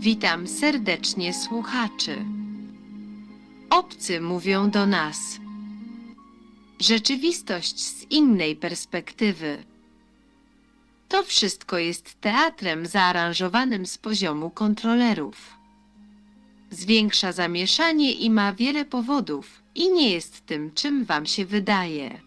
Witam serdecznie słuchaczy. Obcy mówią do nas. Rzeczywistość z innej perspektywy. To wszystko jest teatrem zaaranżowanym z poziomu kontrolerów. Zwiększa zamieszanie i ma wiele powodów, i nie jest tym, czym wam się wydaje.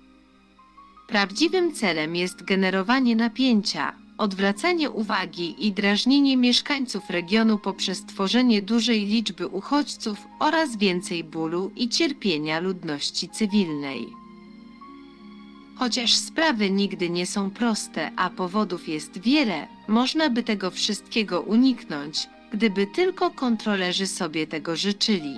Prawdziwym celem jest generowanie napięcia, odwracanie uwagi i drażnienie mieszkańców regionu poprzez tworzenie dużej liczby uchodźców oraz więcej bólu i cierpienia ludności cywilnej. Chociaż sprawy nigdy nie są proste, a powodów jest wiele, można by tego wszystkiego uniknąć, gdyby tylko kontrolerzy sobie tego życzyli.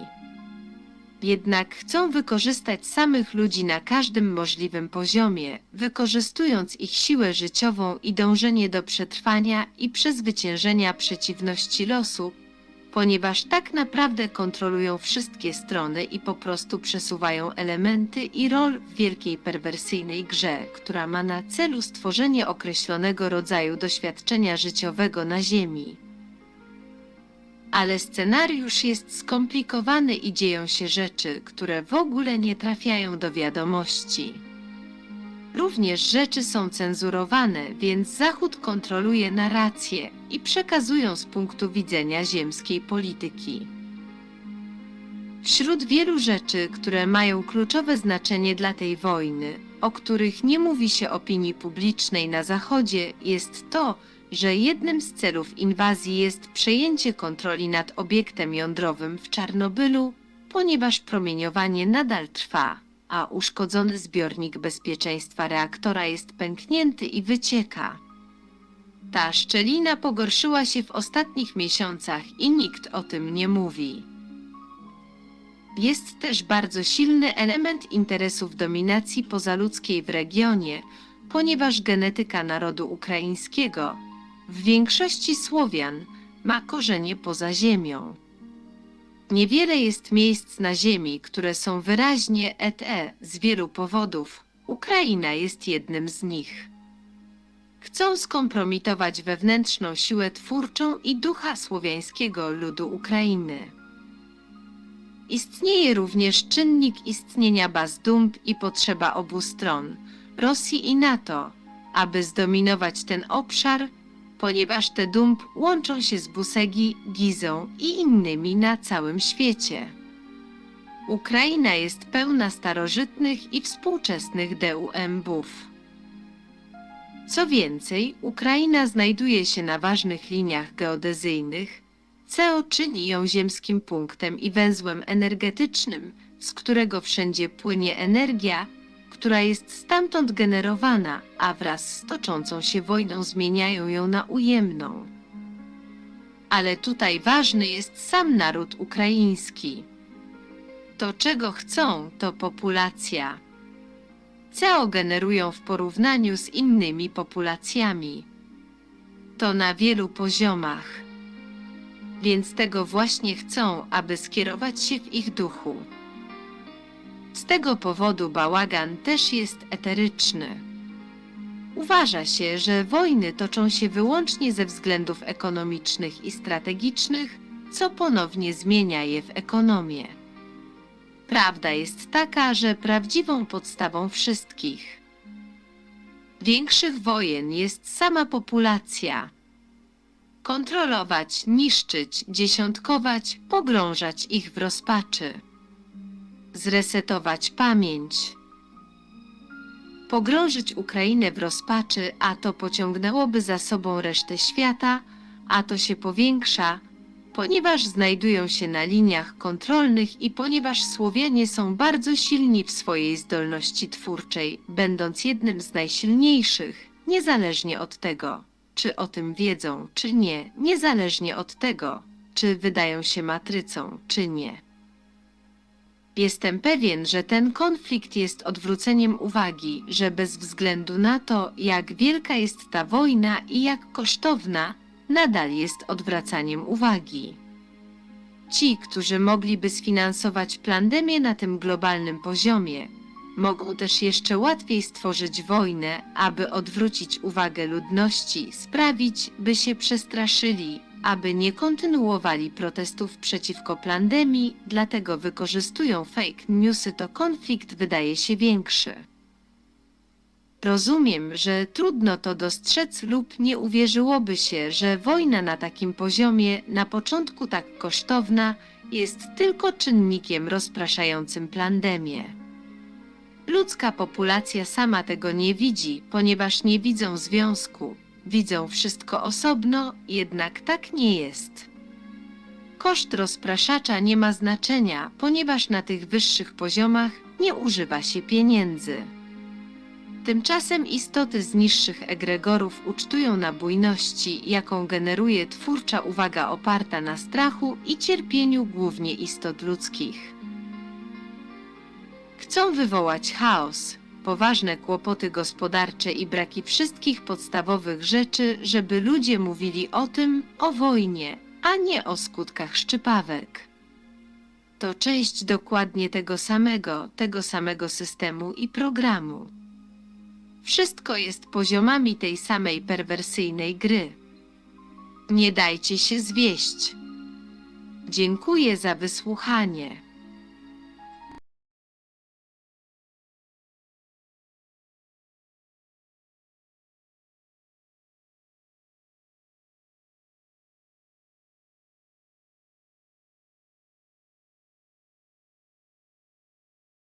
Jednak chcą wykorzystać samych ludzi na każdym możliwym poziomie, wykorzystując ich siłę życiową i dążenie do przetrwania i przezwyciężenia przeciwności losu, ponieważ tak naprawdę kontrolują wszystkie strony i po prostu przesuwają elementy i rol w wielkiej perwersyjnej grze, która ma na celu stworzenie określonego rodzaju doświadczenia życiowego na Ziemi. Ale scenariusz jest skomplikowany i dzieją się rzeczy, które w ogóle nie trafiają do wiadomości. Również rzeczy są cenzurowane, więc Zachód kontroluje narrację i przekazują z punktu widzenia ziemskiej polityki. Wśród wielu rzeczy, które mają kluczowe znaczenie dla tej wojny, o których nie mówi się opinii publicznej na Zachodzie, jest to, że jednym z celów inwazji jest przejęcie kontroli nad obiektem jądrowym w Czarnobylu, ponieważ promieniowanie nadal trwa, a uszkodzony zbiornik bezpieczeństwa reaktora jest pęknięty i wycieka. Ta szczelina pogorszyła się w ostatnich miesiącach i nikt o tym nie mówi. Jest też bardzo silny element interesów dominacji pozaludzkiej w regionie, ponieważ genetyka narodu ukraińskiego, w większości Słowian, ma korzenie poza ziemią. Niewiele jest miejsc na ziemi, które są wyraźnie ETE z wielu powodów. Ukraina jest jednym z nich. Chcą skompromitować wewnętrzną siłę twórczą i ducha słowiańskiego ludu Ukrainy. Istnieje również czynnik istnienia baz dump i potrzeba obu stron, Rosji i NATO, aby zdominować ten obszar, ponieważ te dump łączą się z Busegi, Gizą i innymi na całym świecie. Ukraina jest pełna starożytnych i współczesnych DUM-bów. Co więcej, Ukraina znajduje się na ważnych liniach geodezyjnych, co czyni ją ziemskim punktem i węzłem energetycznym, z którego wszędzie płynie energia, która jest stamtąd generowana, a wraz z toczącą się wojną zmieniają ją na ujemną. Ale tutaj ważny jest sam naród ukraiński. To, czego chcą, to populacja. CO generują w porównaniu z innymi populacjami. To na wielu poziomach. Więc tego właśnie chcą, aby skierować się w ich duchu. Z tego powodu bałagan też jest eteryczny. Uważa się, że wojny toczą się wyłącznie ze względów ekonomicznych i strategicznych, co ponownie zmienia je w ekonomię. Prawda jest taka, że prawdziwą podstawą wszystkich większych wojen jest sama populacja. Kontrolować, niszczyć, dziesiątkować, pogrążać ich w rozpaczy zresetować pamięć. Pogrążyć Ukrainę w rozpaczy, a to pociągnęłoby za sobą resztę świata, a to się powiększa, ponieważ znajdują się na liniach kontrolnych i ponieważ Słowianie są bardzo silni w swojej zdolności twórczej, będąc jednym z najsilniejszych, niezależnie od tego, czy o tym wiedzą, czy nie, niezależnie od tego, czy wydają się matrycą, czy nie. Jestem pewien, że ten konflikt jest odwróceniem uwagi, że bez względu na to, jak wielka jest ta wojna i jak kosztowna, nadal jest odwracaniem uwagi. Ci, którzy mogliby sfinansować pandemię na tym globalnym poziomie, mogą też jeszcze łatwiej stworzyć wojnę, aby odwrócić uwagę ludności, sprawić, by się przestraszyli, aby nie kontynuowali protestów przeciwko pandemii, dlatego wykorzystują fake newsy, to konflikt wydaje się większy. Rozumiem, że trudno to dostrzec lub nie uwierzyłoby się, że wojna na takim poziomie, na początku tak kosztowna, jest tylko czynnikiem rozpraszającym pandemię. Ludzka populacja sama tego nie widzi, ponieważ nie widzą związku. Widzą wszystko osobno, jednak tak nie jest. Koszt rozpraszacza nie ma znaczenia, ponieważ na tych wyższych poziomach nie używa się pieniędzy. Tymczasem istoty z niższych egregorów ucztują na bujności, jaką generuje twórcza uwaga oparta na strachu i cierpieniu głównie istot ludzkich. Chcą wywołać chaos, poważne kłopoty gospodarcze i braki wszystkich podstawowych rzeczy, żeby ludzie mówili o tym, o wojnie, a nie o skutkach szczypawek. To część dokładnie tego samego, tego samego systemu i programu. Wszystko jest poziomami tej samej perwersyjnej gry. Nie dajcie się zwieść. Dziękuję za wysłuchanie.